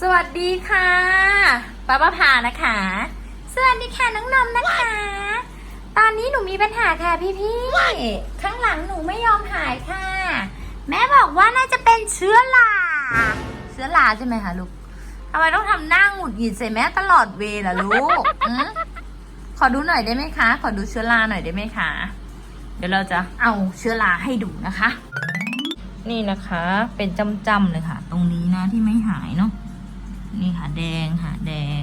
สวัสดีค่ะป้าป้าพานะคะ สวัสดีค่ะน้องนมนะคะ ตอนนี้หนูมีปัญหาค่ะพี่พี่ข้างหลังหนูไม่ยอมหายค่ะ แม่บอกว่าน่าจะเป็นเชื้อราเชื้อราใช่ไหมคะลูกทำไมต้องทำหน้าหงุดหงิดใส่แม่ตลอดเวล่ะลูกอขอดูหน่อยได้ไหมคะ ขอดูเชื้อราหน่อยได้ไหมคะ เดี๋ยวเราจะเอาเชื้อราให้ดูนะคะ นี่นะคะเป็นจำๆเลยค่ะ ตรงนี้นะที่ไม่หายเนาะ นี่ค่ะแดงค่ะแดง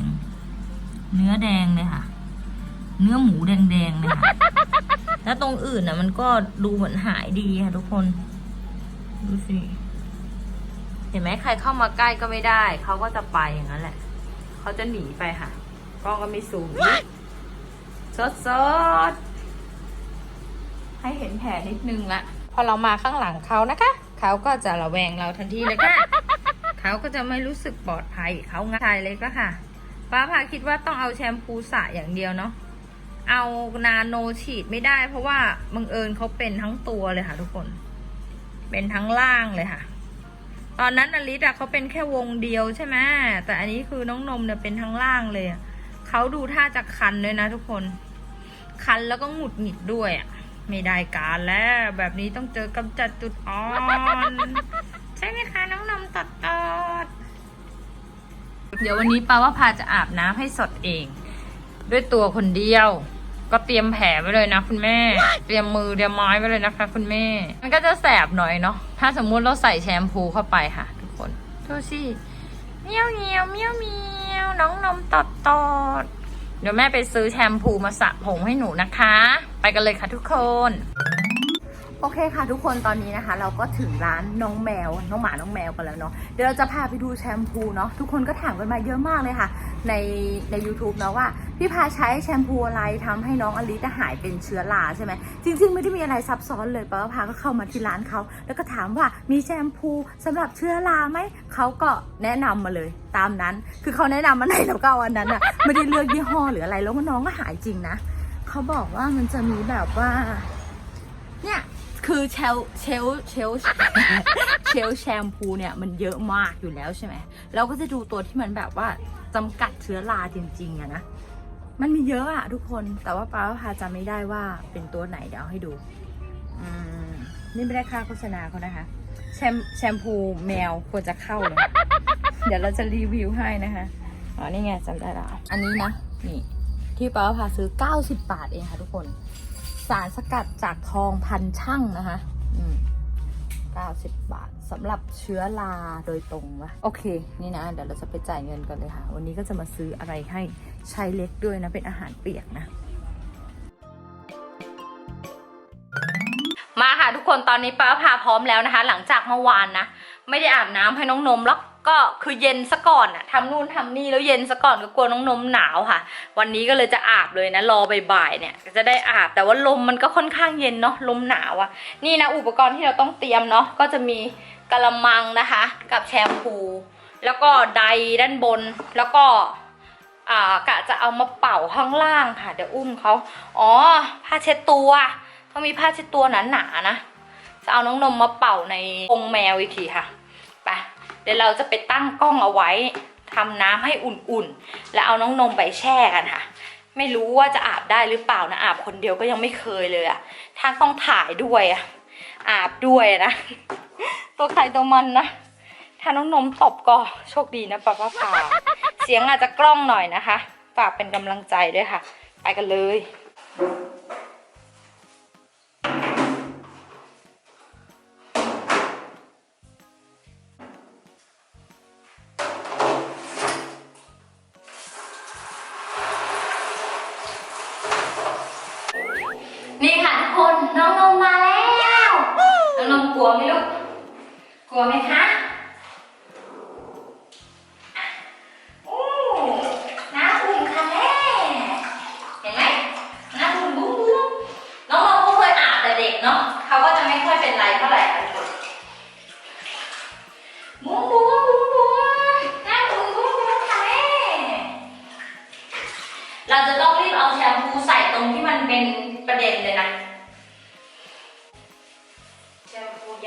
เนื้อแดงเลยค่ะ เนื้อหมูแดงๆเลยค่ะแล้วตรงอื่นน่ะ มันก็ดูเหมือนหายดีค่ะทุกคน ดูสิเห็นไหมใครเข้ามาใกล้ก็ไม่ได้ เขาก็จะไปอย่างนั้นแหละเขาจะหนีไปค่ะกล้องก็ไม่ซูมสดสดให้เห็นแผลนิดนึงละ พอเรามาข้างหลังเขานะคะ เขาก็จะระแวงเราทันทีเลยค่ะ เขาก็จะไม่รู้สึกปลอดภัยเขาง่ายเลยก็ค่ะ ป้าพาคิดว่าต้องเอาแชมพูสระอย่างเดียวเนาะเอานาโนฉีดไม่ได้ เพราะว่าบังเอิญเขาเป็นทั้งตัวเลยค่ะทุกคน เป็นทั้งล่างเลยค่ะ ตอนนั้นอลิสอะเขาเป็นแค่วงเดียวใช่ไหมแต่อันนี้คือน้องนมเนี่ยเป็นทั้งล่างเลยเขาดูท่าจะคันด้วยนะทุกคน คันแล้วก็หงุดหงิดด้วยอะไม่ได้การแล้ว แบบนี้ต้องเจอกำจัดจุดอ่อน ใช่ไหมคะน้องนมตดตอดเดี๋ยววันนี้ป้าว่าพาจะอาบน้ำให้สดเอง ด้วยตัวคนเดียว ก็เตรียมแผลไว้เลยนะ คุณแม่ เตรียมมือเตรียมไม้ไว้เลยนะคะ คุณแม่ มันก็จะแสบหน่อยเนาะถ้าสมมุติเราใส่แชมพูเข้าไปค่ะ ทุกคนดูสิเมี้ยวเมี้ยวเมี้ยวเมี้ยวน้องนมตดตอดเดี๋ยวแม่ไปซื้อแชมพูมาสระผมให้หนูนะคะ ไปกันเลยค่ะทุกคน โอเคค่ะทุกคนตอนนี้นะคะ เราก็ถึงร้านน้องแมว น้องหมาน้องแมวกันแล้วเนาะเดี๋ยวเราจะพาไปดูแชมพูเนาะทุกคนก็ถามกันมาเยอะมากเลยค่ะ ในใน u t u b e เนาะว่า พี่พาใช้แชมพูอะไรทำให้น้องอลิสหายเป็นเชื้อราใช่ไหมจริง ๆ ไม่ได้มีอะไรซับซ้อนเลยป้าพาก็เข้ามาที่ร้านเขาแล้วก็ถามว่ามีแชมพูสำหรับเชื้อราไหมเขาก็แนะนำมาเลยตามนั้น คือเขาแนะนำมาไหนแล้วก็เอาอันนั้นอะไม่ได้เลือกยี่ห้อหรืออะไรแล้วน้องก็หายจริงนะเขาบอกว่ามันจะมีแบบว่า คือเชลเชลเชลเชลแชมพูเนี่ยมันเยอะมากอยู่แล้วใช่ไหมเราก็จะดูตัวที่มันแบบว่าจำกัดเชื้อราจริงๆอะนะมันมีเยอะอะทุกคนแต่ว่าป้าพาจำไม่ได้ว่าเป็นตัวไหนเดี๋ยวให้ดูนี่ไม่ได้ค่าโฆษณาเขานะคะ แชมแชมพูแมวควรจะเข้าเลยเดี๋ยวเราจะรีวิวให้นะคะอ๋อนี่ไงจำได้แล้วอันนี้นะนี่ที่ป้าพาซื้อ 90 บาทเองค่ะทุกคน สารสกัดจากทองพันช่างนะคะอืม90 บาทสำหรับเชื้อราโดยตรงวะโอเค นี่นะ เดี๋ยวเราจะไปจ่ายเงินกันเลยค่ะ วันนี้ก็จะมาซื้ออะไรให้ชายเล็กด้วยนะ เป็นอาหารเปียกนะ มาค่ะทุกคนตอนนี้ป้าพาพร้อมแล้วนะคะ หลังจากเมื่อวานนะ ไม่ได้อาบน้ำให้น้องนมแล้วก็ ก็คือเย็นซะก่อนอะทำนู่นทำนี่แล้วเย็นซะก่อนก็กลัวน้องนมหนาวค่ะ วันนี้ก็เลยจะอาบเลยนะรอบ่ายๆเนี่ยจะได้อาบแต่ว่าลมมันก็ค่อนข้างเย็นเนาะลมหนาวอะนี่นะอุปกรณ์ที่เราต้องเตรียมเนาะก็จะมีกระมังนะคะ กับแชมพู แล้วก็ไดด้านบนแล้วก็อ่ากะจะเอามาเป่าข้างล่างค่ะ เดี๋ยวอุ้มเขาอ๋อผ้าเช็ดตัวต้องมีผ้าเช็ดตัวหนาๆนะจะเอาน้องนมมาเป่าในกรงแมวอีกทีค่ะไป เดี๋ยวเราจะไปตั้งกล้องเอาไว้ทำน้ำให้อุ่นๆ แล้วเอาน้องนมไปแช่กันค่ะ ไม่รู้ว่าจะอาบได้หรือเปล่านะอาบคนเดียวก็ยังไม่เคยเลยอะถ้าต้องถ่ายด้วยอะอาบด้วยนะ ตัวใครตัวมันนะ ถ้าน้องนมตบก็โชคดีนะป้าป้าพาเสียงอาจจะกล้องหน่อยนะคะฝากเป็นกำลังใจด้วยค่ะ ไปกันเลย กลัวไหมลูก กลัวไหมคะ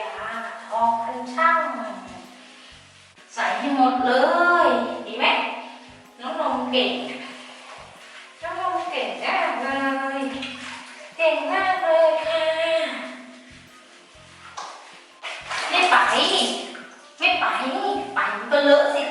ยาออกเป็นช่าง ใส่ให้หมดเลย ดีไหมน้องนมเก่งน้องนมเก่งมากเลย เก่งมากเลยค่ะไม่ไป ไม่ไปไปมันเลอะสิ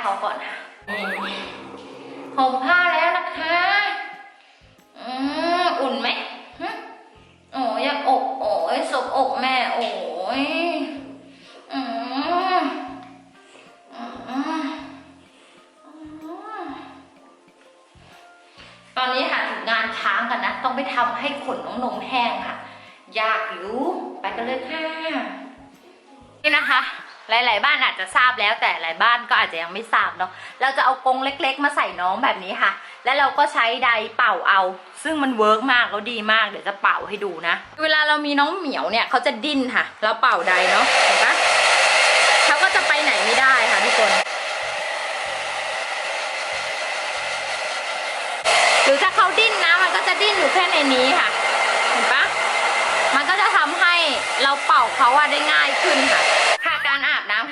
เขาก่อนค่ะห่มผ้าแล้วนะคะ อืมอุ่นไหมโอ้ยอก โอ้ยสบอกแม่ โอ้ยอืมอืมตอนนี้ค่ะถึงงานช้างกันนะ ต้องไปทำให้ขนน้องนมแห้งค่ะ ยากอยู่ ไปกันเลยค่ะ นี่นะคะ หลาย ๆ บ้านอาจจะทราบแล้วแต่หลายบ้านก็อาจจะยังไม่ทราบเนาะเราจะเอากรงเล็ก ๆ มาใส่น้องแบบนี้ค่ะ แล้วเราก็ใช้ไดร์เป่าเอา ซึ่งมันเวิร์กมากแล้วดีมากเดี๋ยวจะเป่าให้ดูนะ เวลาเรามีน้องเหมียวเนี่ยเขาจะดิ้นค่ะแล้วเป่าไดร์เนาะเห็นปะเขาก็จะไปไหนไม่ได้ค่ะทุกคนหรือถ้าเขาดิ้นนะมันก็จะดิ้นอยู่แค่ในนี้ค่ะเห็นปะมันก็จะทำให้เราเป่าเขาอะได้ง่ายขึ้นค่ะ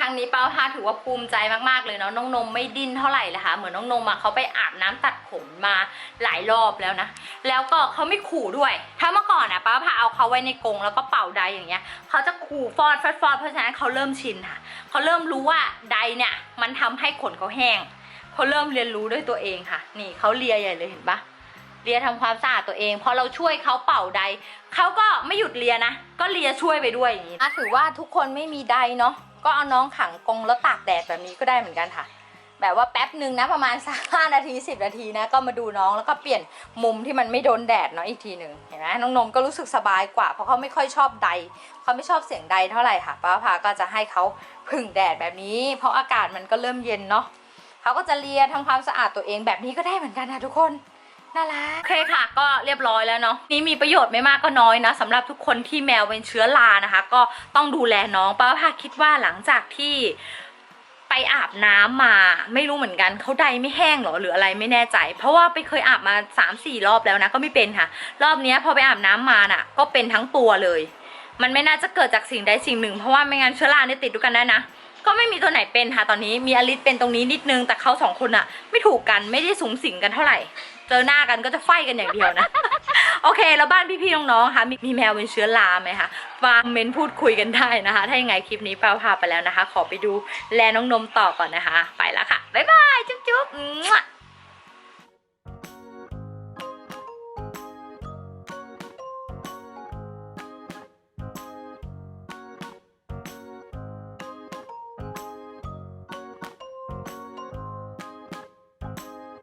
รั้งนี้เป้าค่ะถือว่าภูมิใจมากๆเลยเนาะน้องนมไม่ดิ้นเท่าไหร่เลยค่ะเหมือนน้องนมอะเขาไปอาบน้ำตัดผมมาหลายรอบแล้วนะ แล้วก็เขาไม่ขู่ด้วย ถ้าเมื่อก่อนอะป้าพาเอาเขาไว้ในกรงแล้วก็เป่าไดอย่างเงี้ยเขาจะขู่ฟอดฟอดฟอดเพราะฉะนั้นเขาเริ่มชินค่ะเขาเริ่มรู้ว่าไดเนี่ยมันทำให้ขนเขาแห้งเขาเริ่มเรียนรู้ด้วยตัวเองค่ะ นี่เขาเลียใหญ่เลยเห็นปะเลียทำความสะอาดตัวเองพอเราช่วยเขาเป่าใดเขาก็ไม่หยุดเลียนะ ก็เลียช่วยไปด้วยอย่างนี้ถือว่าทุกคนไม่มีใดเนาะ ก็เอาน้องขังกรงแล้วตากแดดแบบนี้ก็ได้เหมือนกันค่ะ แบบว่าแป๊บหนึ่งนะประมาณสักห้านาทีสิบนาทีนะก็มาดูน้องแล้วก็เปลี่ยนมุมที่มันไม่โดนแดดเนาะอีกทีหนึ่งเห็นไหมน้องนมก็รู้สึกสบายกว่า เพราะเขาไม่ค่อยชอบใดเขาไม่ชอบเสียงใดเท่าไหร่ค่ะป้าพาก็จะให้เขาพึ่งแดดแบบนี้ เพราะอากาศมันก็เริ่มเย็นเนาะเขาก็จะเลียทำความสะอาดตัวเองแบบนี้ก็ได้เหมือนกันนะทุกคน น่ารักโอเคค่ะ ก็เรียบร้อยแล้วเนาะนี่มีประโยชน์ไม่มากก็น้อยนะสำหรับทุกคนที่แมวเป็นเชื้อรานะคะ ก็ต้องดูแลน้องป้าพาคิดว่าหลังจากที่ไปอาบน้ำมาไม่รู้เหมือนกันเขาใดไม่แห้งหรอหรืออะไรไม่แน่ใจ เพราะว่าไปเคยอาบมา3าสี่รอบแล้วนะ ก็ไม่เป็นค่ะ รอบเนี้ยพอไปอาบน้ำมาน่ะ ก็เป็นทั้งตัวเลย มันไม่น่าจะเกิดจากสิ่งใดสิ่งหนึ่ง เพราะว่าไม่งั้นเชื้อราเนี่ยติดด้วยกันได้นะก็ไม่มีตัวไหนเป็นค่ะตอนนี้มีอลิสเป็นตรงนี้นิดนึงแต่เขาสองคนอะไม่ถูกกันไม่ได้สูงสิงกันเท่าไหร่ เจอหน้ากันก็จะไฟกันอย่างเดียวนะ โอเค แล้วบ้านพี่ๆน้องๆคะมีมีแมวเป็นเชื้อราไหมคะมาเมนพูดคุยกันได้นะคะ ถ้ายังไงคลิปนี้เปาพาไปแล้วนะคะ ขอไปดูแลน้องนมต่อก่อนนะคะ ไปแล้วค่ะบ๊ายบายจุ๊บๆ